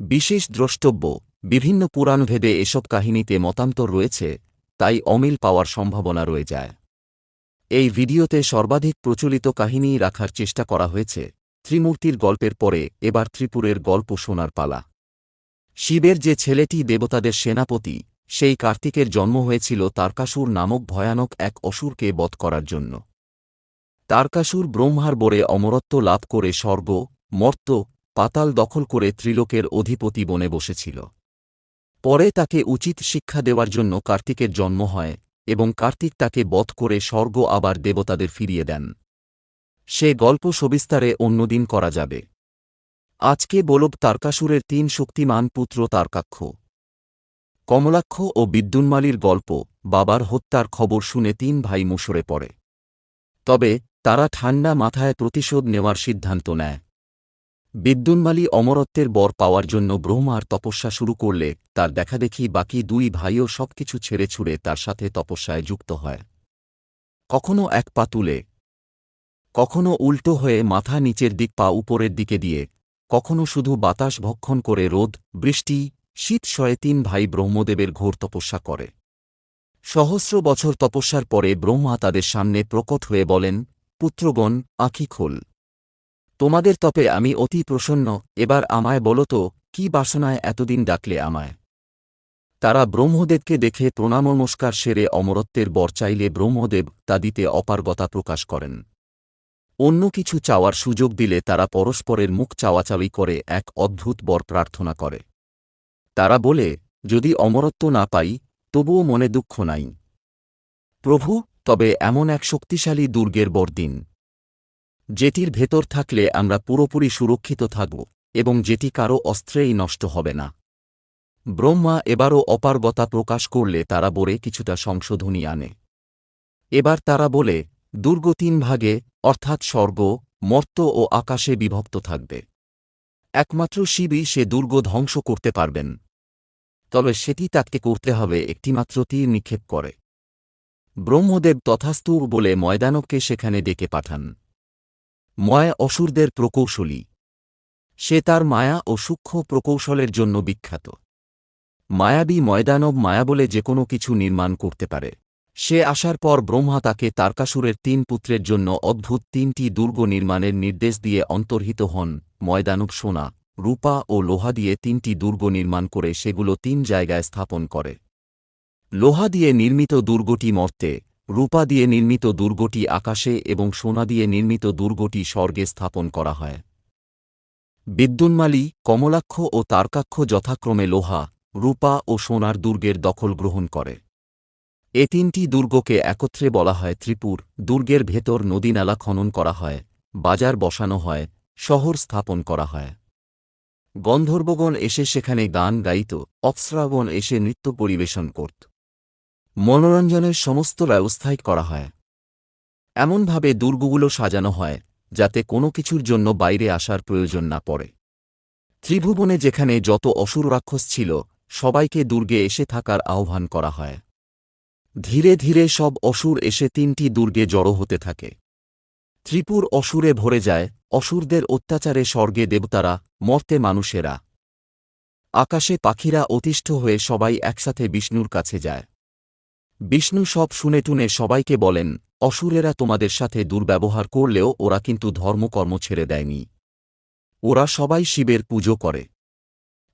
বিশেষ দ্রষ্টব্য, বিভিন্ন পুরাণভেদে এসব কাহিনীতে মতান্তর রয়েছে, তাই অমিল পাওয়ার সম্ভাবনা রয়ে যায়। এই ভিডিওতে সর্বাধিক প্রচলিত কাহিনী রাখার চেষ্টা করা হয়েছে, ত্রিমূর্তির গল্পের পরে এবার ত্রিপুরের গল্প শোনার পালা। শিবের যে ছেলেটি দেবতাদের সেনাপতি, সেই কার্তিকের জন্ম হয়েছিল তারকাসুর নামক ভয়ানক এক অসুরকে বধ করার জন্য। তারকাসুর ব্রহ্মার বরে অমরত্ব লাভ করে স্বর্গ, মর্ত পাতাল দখল করে ত্রিলোকের অধিপতি বনে বসেছিল। পরে তাকে উচিত শিক্ষা দেওয়ার জন্য কার্তিকের জন্ম হয় এবং কার্তিক তাকে বধ করে স্বর্গ আবার দেবতাদের ফিরিয়ে দেন। সে গল্প সবিস্তারে অন্যদিন করা যাবে। আজকে বলব তারকাসুরের তিন শক্তিমান পুত্র তারকাক্ষ। কমলাক্ষ ও বিদ্যুন্মালির গল্প, বাবার হত্যার খবর শুনে তিন ভাই মুসরে পড়ে। তবে তারা ঠান্ডা মাথায় প্রতিশোধ নেওয়ার সিদ্ধান্ত নেয়। বিদ্যুন্মালী অমরত্বের বর পাওয়ার জন্য ব্রহ্মার তপস্যা শুরু করলে, তার দেখাদেখি বাকি দুই ভাইও সবকিছু ছেড়ে ছুড়ে তার সাথে তপস্যায় যুক্ত হয়। কখনো এক পা তুলে, কখনো উল্টো হয়ে মাথা নিচের দিক পা উপরের দিকে দিয়ে, কখনো শুধু বাতাস ভক্ষণ করে রোদ, বৃষ্টি, শীত শয়ে তিন ভাই ব্রহ্মদেবের ঘোর তপস্যা করে। সহস্র বছর তপস্যার পরে ব্রহ্মা তাদের সামনে প্রকট হয়ে বলেন, পুত্রগণ, আঁখি খোল। তোমাদের তপে আমি অতি প্রসন্ন, এবার আমায় বলো তো, কি বাসনায় এতদিন ডাকলে আমায়? তারা ব্রহ্মদেবকে দেখে প্রণামনমস্কার সেরে অমরত্বের বর চাইলে ব্রহ্মদেব তা দিতে অপারগতা প্রকাশ করেন। অন্য কিছু চাওয়ার সুযোগ দিলে তারা পরস্পরের মুখ চাওয়াচাওয়ি করে, এক অদ্ভুত বর প্রার্থনা করে। তারা বলে, যদি অমরত্ব না পাই, তবুও মনে দুঃখ নাই। প্রভু, তবে এমন এক শক্তিশালী দুর্গের বরদিন যেটির ভেতর থাকলে আমরা পুরোপুরি সুরক্ষিত থাকব, এবং যেটি কারও অস্ত্রেই নষ্ট হবে না। ব্রহ্মা এবারও অপারগতা প্রকাশ করলে তারা বলে কিছুটা সংশোধনী আনে। এবার তারা বলে, দুর্গ তিন ভাগে, অর্থাৎ স্বর্গ, মর্ত ও আকাশে বিভক্ত থাকবে। একমাত্র শিবই সে দুর্গ ধ্বংস করতে পারবেন। তবে সেটি তাকে করতে হবে একটিমাত্র তীর নিক্ষেপ করে। ব্রহ্মদেব তথাস্তু বলে ময়দানবকে সেখানে ডেকে পাঠান। ময় অসুরদের প্রকৌশলী। সে তার মায়া ও সূক্ষ্ম প্রকৌশলের জন্য বিখ্যাত। মায়াবী ময়দানব মায়া বলে যে কোনো কিছু নির্মাণ করতে পারে। সে আসার পর ব্রহ্মা তাকে তারকাসুরের তিন পুত্রের জন্য অদ্ভুত তিনটি দুর্গ নির্মাণের নির্দেশ দিয়ে অন্তর্হিত হন। ময়দানব সোনা, রূপা ও লোহা দিয়ে তিনটি দুর্গ নির্মাণ করে সেগুলো তিন জায়গায় স্থাপন করে। লোহা দিয়ে নির্মিত দুর্গটি মর্তে রূপা দিয়ে নির্মিত দুর্গটি আকাশে এবং সোনা দিয়ে নির্মিত দুর্গটি স্বর্গে স্থাপন করা হয়। বিদ্যুন্মালী, কমলাক্ষ ও তারকাক্ষ যথাক্রমে লোহা, রূপা ও সোনার দুর্গের দখল গ্রহণ করে। এ তিনটি দুর্গকে একত্রে বলা হয় ত্রিপুর, দুর্গের ভেতর নদীনালা খনন করা হয়, বাজার বসানো হয়, শহর স্থাপন করা হয়। গন্ধর্বগণ এসে সেখানে গান গাইত অপ্সরাগণ এসে নৃত্য পরিবেশন করত। মনোরঞ্জনের সমস্ত ব্যবস্থাই করা হয়। এমনভাবে দুর্গগুলো সাজানো হয়, যাতে কোনো কিছুর জন্য বাইরে আসার প্রয়োজন না পড়ে। ত্রিভুবনে যেখানে যত অসুর রাক্ষস ছিল, সবাইকে দুর্গে এসে থাকার আহ্বান করা হয়। ধীরে ধীরে সব অসুর এসে তিনটি দুর্গে জড়ো হতে থাকে। ত্রিপুর অসুরে ভরে যায়, অসুরদের অত্যাচারে স্বর্গে দেবতারা, মর্তে মানুষেরা। আকাশে পাখিরা অতিষ্ঠ হয়ে সবাই একসাথে বিষ্ণুর কাছে যায়। বিষ্ণু সব শুনে টুনে সবাইকে বলেন, অসুরেরা তোমাদের সাথে দুর্ব্যবহার করলেও ওরা কিন্তু ধর্মকর্ম ছেড়ে দেয়নি। ওরা সবাই শিবের পুজো করে।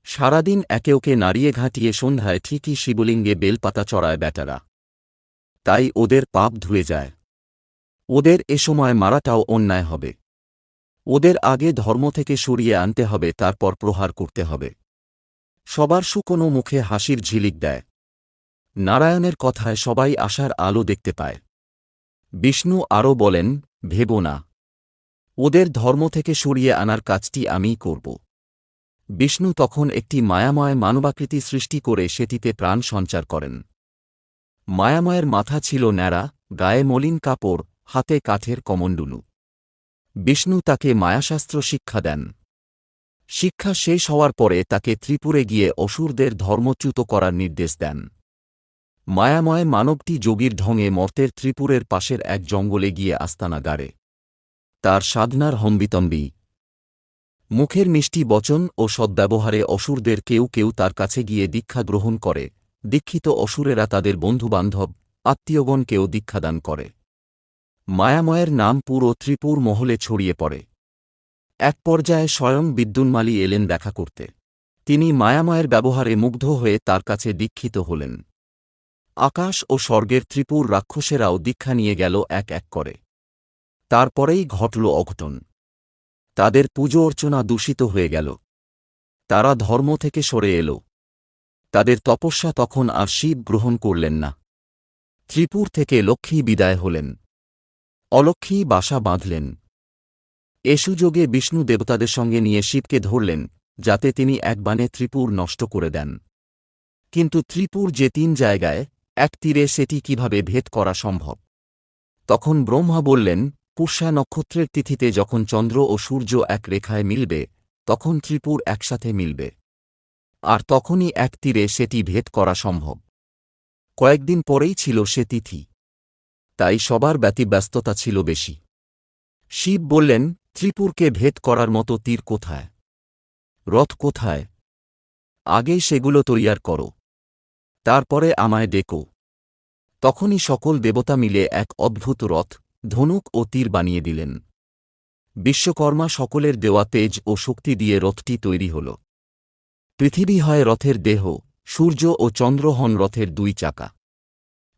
সারাদিন একে ওকে নাড়িয়ে ঘাঁটিয়ে সন্ধ্যায় ঠিকই শিবলিঙ্গে বেলপাতা চড়ায় বেটারা তাই ওদের পাপ ধুয়ে যায়। ওদের এ সময় মারাটাও অন্যায় হবে। ওদের আগে ধর্ম থেকে সরিয়ে আনতে হবে, তারপর প্রহার করতে হবে। সবার শুকনো মুখে হাসির ঝিলিক দেয়। নারায়ণের কথায় সবাই আশার আলো দেখতে পায়। বিষ্ণু আরও বলেন, ভেব না। ওদের ধর্ম থেকে সরিয়ে আনার কাজটি আমিই করব। বিষ্ণু তখন একটি মায়াময় মানবাকৃতি সৃষ্টি করে সেটিতে প্রাণ সঞ্চার করেন। মায়াময়ের মাথা ছিল ন্যাড়া, গায়ে মলিন কাপড়, হাতে কাঠের কমণ্ডুলু। বিষ্ণু তাকে মায়াশাস্ত্র শিক্ষা দেন। শিক্ষা শেষ হওয়ার পরে তাকে ত্রিপুরে গিয়ে অসুরদের ধর্মচ্যুত করার নির্দেশ দেন। মায়াময় মানবটি যোগীর ঢঙে মর্তের ত্রিপুরের পাশের এক জঙ্গলে গিয়ে আস্তানা গাড়ে। তার সাধনার হম্বিতম্বি। মুখের মিষ্টি বচন ও সদ্ব্যবহারে অসুরদের কেউ কেউ তার কাছে গিয়ে দীক্ষা গ্রহণ করে। দীক্ষিত অসুরেরা তাদের বন্ধুবান্ধব আত্মীয়গণকেও দীক্ষাদান করে। মায়াময়ের নাম পুরো ত্রিপুর মহলে ছড়িয়ে পড়ে। এক পর্যায়ে স্বয়ং বিদ্যুন্মালী এলেন দেখা করতে। তিনি মায়াময়ের ব্যবহারে মুগ্ধ হয়ে তার কাছে দীক্ষিত হলেন। আকাশ ও স্বর্গের ত্রিপুর রাক্ষসেরাও দীক্ষা নিয়ে গেল এক এক করে। তারপরেই ঘটল অঘটন। তাদের পুজো অর্চনা দূষিত হয়ে গেল। তারা ধর্ম থেকে সরে এল। তাদের তপস্যা তখন আর শিব গ্রহণ করলেন না। ত্রিপুর থেকে লক্ষ্মী বিদায় হলেন। অলক্ষ্মী বাসা বাঁধলেন। এ সুযোগে বিষ্ণু দেবতাদের সঙ্গে নিয়ে শিবকে ধরলেন, যাতে তিনি এক বানে ত্রিপুর নষ্ট করে দেন। কিন্তু ত্রিপুর যে তিন জায়গায় এক তীরে সেটি কীভাবে ভেদ করা সম্ভব? তখন ব্রহ্মা বললেন, পুষ্যা নক্ষত্রের তিথিতে যখন চন্দ্র ও সূর্য এক রেখায় মিলবে, তখন ত্রিপুর একসাথে মিলবে। আর তখনই এক তীরে সেটি ভেদ করা সম্ভব। কয়েকদিন পরেই ছিল সে তিথি। তাই সবার ব্যতিব্যস্ততা ছিল বেশি। শিব বললেন, ত্রিপুরকে ভেদ করার মতো তীর কোথায়? রথ কোথায়? আগেই সেগুলো তৈয়ার করো। তারপরে আমায় ডেকো। তখনই সকল দেবতা মিলে এক অদ্ভুত রথ, ধনুক ও তীর বানিয়ে দিলেন। বিশ্বকর্মা সকলের দেওয়া তেজ ও শক্তি দিয়ে রথটি তৈরি হল। পৃথিবী হয় রথের দেহ, সূর্য ও চন্দ্র হন রথের দুই চাকা।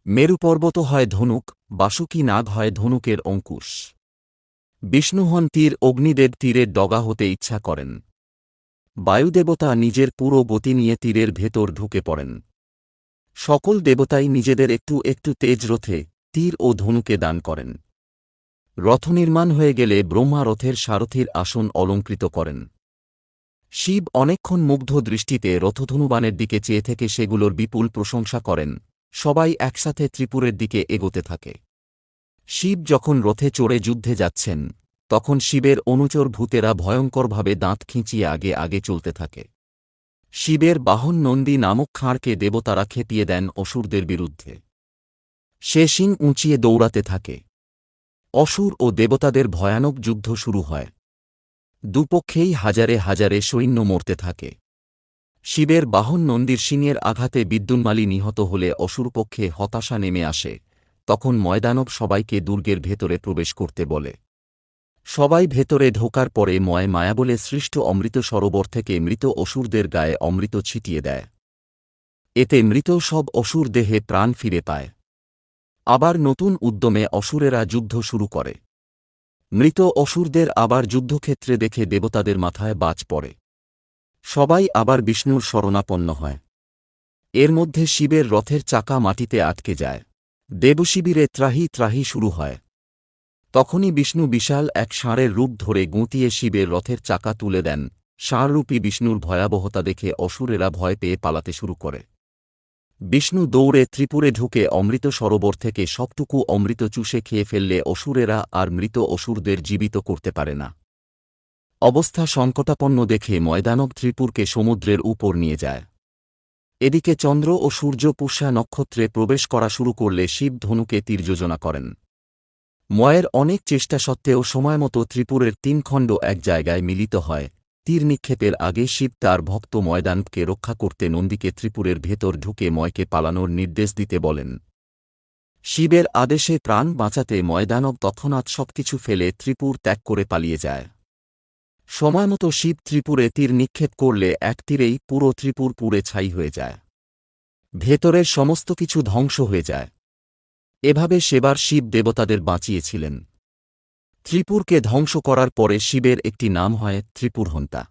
মেরু পর্বত হয় ধনুক, বাসুকী নাগ হয় ধনুকের অঙ্কুশ। বিষ্ণু হন তীর, অগ্নিদেব তীরের ডগা হতে ইচ্ছা করেন। বায়ুদেবতা নিজের পুরো গতি নিয়ে তীরের ভেতর ঢুকে পড়েন। সকল দেবতাই নিজেদের একটু একটু তেজ রথে, তীর ও ধনুকে দান করেন। রথ নির্মাণ হয়ে গেলে ব্রহ্মা রথের সারথীর আসন অলঙ্কৃত করেন। শিব অনেকক্ষণ মুগ্ধ দৃষ্টিতে রথধনুবানের দিকে চেয়ে থেকে সেগুলোর বিপুল প্রশংসা করেন, সবাই একসাথে ত্রিপুরের দিকে এগোতে থাকে। শিব যখন রথে চড়ে যুদ্ধে যাচ্ছেন, তখন শিবের অনুচর ভূতেরা ভয়ঙ্করভাবে দাঁত খিঁচিয়ে আগে আগে চলতে থাকে। শিবের বাহন নন্দী নামক খাঁড়কে দেবতারা খেপিয়ে দেন অসুরদের বিরুদ্ধে। সে সিং উঁচিয়ে দৌড়াতে থাকে। অসুর ও দেবতাদের ভয়ানক যুদ্ধ শুরু হয়। দুপক্ষেই হাজারে হাজারে সৈন্য মরতে থাকে। শিবের বাহন নন্দীর সিংয়ের আঘাতে বিদ্যুন্মালী নিহত হলে অসুরপক্ষে হতাশা নেমে আসে, তখন ময়দানব সবাইকে দুর্গের ভেতরে প্রবেশ করতে বলে। সবাই ভেতরে ঢোকার পরে ময় মায়া বলে সৃষ্ট অমৃত সরোবর থেকে মৃত অসুরদের গায়ে অমৃত ছিটিয়ে দেয়। এতে মৃত সব অসুর দেহে প্রাণ ফিরে পায়। আবার নতুন উদ্যমে অসুরেরা যুদ্ধ শুরু করে। মৃত অসুরদের আবার যুদ্ধক্ষেত্রে দেখে দেবতাদের মাথায় বাজ পড়ে। সবাই আবার বিষ্ণুর শরণাপন্ন হয়। এর মধ্যে শিবের রথের চাকা মাটিতে আটকে যায়। দেবশিবিরে ত্রাহি ত্রাহি শুরু হয়। তখনই বিষ্ণু বিশাল এক ষাঁড়ের রূপ ধরে গুঁতিয়ে শিবের রথের চাকা তুলে দেন। ষাঁড়রূপী বিষ্ণুর ভয়াবহতা দেখে অসুরেরা ভয় পেয়ে পালাতে শুরু করে। বিষ্ণু দৌড়ে ত্রিপুরে ঢুকে অমৃত সরোবর থেকে সবটুকু অমৃত চুষে খেয়ে ফেললে অসুরেরা আর মৃত অসুরদের জীবিত করতে পারে না। অবস্থা সংকটাপন্ন দেখে ময়দানব ত্রিপুরকে সমুদ্রের উপর নিয়ে যায়। এদিকে চন্দ্র ও সূর্য পুষ্যা নক্ষত্রে প্রবেশ করা শুরু করলে শিব ধনুকে তীর যোজনা করেন। ময়ের অনেক চেষ্টা সত্ত্বেও সময়মতো ত্রিপুরের তিন খণ্ড এক জায়গায় মিলিত হয়। তীর নিক্ষেপের আগে শিব তার ভক্ত ময়দানকে রক্ষা করতে নন্দীকে ত্রিপুরের ভেতর ঢুকে ময়কে পালানোর নির্দেশ দিতে বলেন। শিবের আদেশে প্রাণ বাঁচাতে ময়দানব তৎক্ষণাৎ সবকিছু ফেলে ত্রিপুর ত্যাগ করে পালিয়ে যায়। সময়মতো শিব ত্রিপুরে তীর নিক্ষেপ করলে এক তীরেই পুরো ত্রিপুর পুরে ছাই হয়ে যায়। ভেতরের সমস্ত কিছু ধ্বংস হয়ে যায়। এভাবে সেবার শিব দেবতাদের বাঁচিয়েছিলেন। ত্রিপুরকে ধ্বংস করার পরে শিবের একটি নাম হয় ত্রিপুরহন্তা।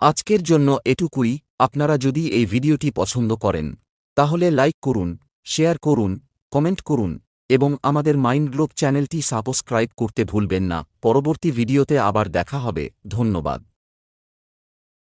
আজকের জন্য এটুকুই, আপনারা যদি এই ভিডিওটি পছন্দ করেন, তাহলে লাইক করুন, শেয়ার করুন, কমেন্ট করুন, এবং আমাদের মাইন্ড গ্লোব চ্যানেলটি সাবস্ক্রাইব করতে ভুলবেন না। পরবর্তী ভিডিওতে আবার দেখা হবে। ধন্যবাদ।